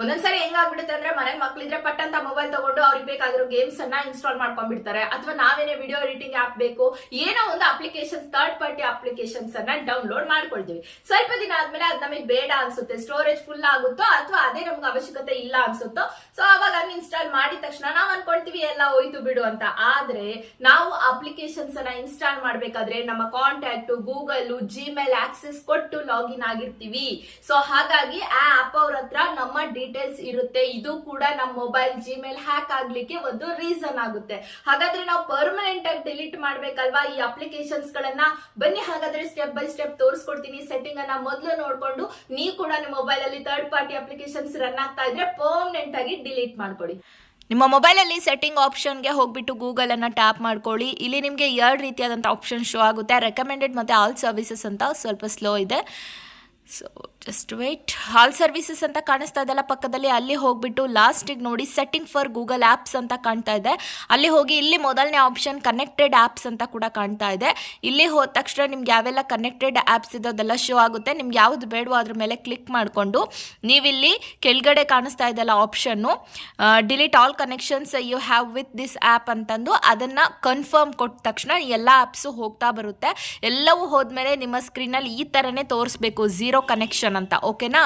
ಒಂದೊಂದ್ಸರಿ ಹೆಂಗಾಗ್ಬಿಡುತ್ತೆ ಅಂದ್ರೆ ಮನೆ ಮಕ್ಳಿದ್ರೆ ಪಟ್ ಅಂತ ಮೊಬೈಲ್ ತಗೊಂಡು ಅವ್ರಿಗೆ ಬೇಕಾಗಿರೋ ಗೇಮ್ಸ್ ಅನ್ನ ಇನ್ಸ್ಟಾಲ್ ಮಾಡ್ಕೊಂಡ್ಬಿಡ್ತಾರೆ. ಅಥವಾ ನಾವೇನೇ ವಿಡಿಯೋ ಎಡಿಟಿಂಗ್ ಆಪ್ ಬೇಕು, ಏನೋ ಒಂದು ಅಪ್ಲಿಕೇಶನ್ ಥರ್ಡ್ ಪಾರ್ಟಿ ಅಪ್ಲಿಕೇಶನ್ಸ್ ಅನ್ನ ಡೌನ್ಲೋಡ್ ಮಾಡ್ಕೊಳ್ತೀವಿ. ಸ್ವಲ್ಪ ದಿನ ಆದ್ಮೇಲೆ ಅದ್ ನಮಗೆ ಬೇಡ ಅನ್ಸುತ್ತೆ. ಸ್ಟೋರೇಜ್ ಫುಲ್ ಆಗುತ್ತೋ ಅಥವಾ ಅದೇ ನಮ್ಗೆ ಅವಶ್ಯಕತೆ ಇಲ್ಲ ಅನ್ಸುತ್ತೋ ಸೊ ಅವಾಗ ಅನ್ಇನ್ಸ್ಟಾಲ್ ಮಾಡಿದ ತಕ್ಷಣ ನಾವ್ ಅನ್ಕೊಳ್ತೀವಿ ಎಲ್ಲ ಹೋಯ್ತು ಬಿಡು ಅಂತ. ಆದ್ರೆ ನಾವು ಅಪ್ಲಿಕೇಶನ್ಸ್ ಅನ್ನ ಇನ್ಸ್ಟಾಲ್ ಮಾಡ್ಬೇಕಾದ್ರೆ ನಮ್ಮ ಕಾಂಟ್ಯಾಕ್ಟ್ ಗೂಗಲ್ ಜಿಮೇಲ್ ಆಕ್ಸೆಸ್ ಕೊಟ್ಟು ಲಾಗಿನ್ ಆಗಿರ್ತೀವಿ. ಸೊ ಹಾಗಾಗಿ ಆ ಆಪ್ ಅವ್ರ ಹತ್ರ ನಮ್ಮ ಡೀಟೇಲ್ಸ್ ಇರುತ್ತೆ. ಇದು ಕೂಡ ನಮ್ಮ ಮೊಬೈಲ್ ಜಿಮೇಲ್ ಹ್ಯಾಕ್ ಆಗ್ಲಿಕ್ಕೆ ಒಂದು ರೀಸನ್ ಆಗುತ್ತೆ. ಹಾಗಾದ್ರೆ ನಾವು ಪರ್ಮನೆಂಟ್ ಆಗಿ ಡಿಲೀಟ್ ಮಾಡ್ಬೇಕಲ್ವಾ ಈ ಅಪ್ಲಿಕೇಶನ್ಸ್ ಗಳನ್ನ? ಬನ್ನಿ, ಹಾಗಾದ್ರೆ ಸ್ಟೆಪ್ ಬೈ ಸ್ಟೆಪ್ ತೋರಿಸ್ಕೊಡ್ತೀನಿ ಸೆಟ್ಟಿಂಗ್ ಅನ್ನ. ಮೊದಲು ನೋಡ್ಕೊಂಡು ನೀವು ಕೂಡ ನಿಮ್ಮ ಮೊಬೈಲ್ ಅಲ್ಲಿ ಥರ್ಡ್ ಪಾರ್ಟಿ ಅಪ್ಲಿಕೇಶನ್ಸ್ ರನ್ ಆಗ್ತಾ ಇದ್ರೆ ಪರ್ಮನೆಂಟ್ ಆಗಿ ಡಿಲೀಟ್ ಮಾಡ್ಕೊಡಿ ನಿಮ್ಮ ಮೊಬೈಲಲ್ಲಿ ಸೆಟ್ಟಿಂಗ್ ಆಪ್ಷನ್ಗೆ ಹೋಗ್ಬಿಟ್ಟು ಗೂಗಲನ್ನು ಟ್ಯಾಪ್ ಮಾಡ್ಕೊಳ್ಳಿ. ಇಲ್ಲಿ ನಿಮಗೆ ಎರಡು ರೀತಿಯಾದಂಥ ಆಪ್ಷನ್ ಶೋ ಆಗುತ್ತೆ. ರೆಕಮೆಂಡೆಡ್ ಮತ್ತು ಆಲ್ ಸರ್ವಿಸಸ್ ಅಂತ ಸ್ವಲ್ಪ ಸ್ಲೋ ಇದೆ. So just wait all services ಅಂತ ಕಾಣಿಸ್ತಾ ಇದೆಲ್ಲ ಪಕ್ಕದಲ್ಲಿ. ಅಲ್ಲಿ ಹೋಗ್ಬಿಟ್ಟು ಲಾಸ್ಟಿಗೆ ನೋಡಿ ಸೆಟ್ಟಿಂಗ್ ಫಾರ್ ಗೂಗಲ್ ಆ್ಯಪ್ಸ್ ಅಂತ ಕಾಣ್ತಾ ಇದೆ. ಅಲ್ಲಿ ಹೋಗಿ ಇಲ್ಲಿ ಮೊದಲನೇ ಆಪ್ಷನ್ ಕನೆಕ್ಟೆಡ್ ಆ್ಯಪ್ಸ್ ಅಂತ ಕೂಡ ಕಾಣ್ತಾ ಇದೆ. ಇಲ್ಲಿ ಹೋದ ತಕ್ಷಣ ನಿಮ್ಗೆ ಯಾವೆಲ್ಲ ಕನೆಕ್ಟೆಡ್ ಆ್ಯಪ್ಸ್ ಇದೆ ಅದೆಲ್ಲ ಶೋ ಆಗುತ್ತೆ. ನಿಮ್ಗೆ ಯಾವುದು ಬೇಡವೋ ಅದ್ರ ಮೇಲೆ ಕ್ಲಿಕ್ ಮಾಡಿಕೊಂಡು ನೀವಿಲ್ಲಿ ಕೆಳಗಡೆ ಕಾಣಿಸ್ತಾ ಇದೆಲ್ಲ option delete all connections you have with this app ಅಂತಂದು ಅದನ್ನು ಕನ್ಫರ್ಮ್ ಕೊಟ್ಟ ತಕ್ಷಣ ಎಲ್ಲ ಆ್ಯಪ್ಸು ಹೋಗ್ತಾ ಬರುತ್ತೆ. ಎಲ್ಲವೂ ಹೋದ್ಮೇಲೆ ನಿಮ್ಮ ಸ್ಕ್ರೀನಲ್ಲಿ ಈ ಥರನೇ ತೋರಿಸ್ಬೇಕು. ಝೀರೋ ಕನೆಕ್ಷನ್ ಅಂತ ಓಕೆನಾ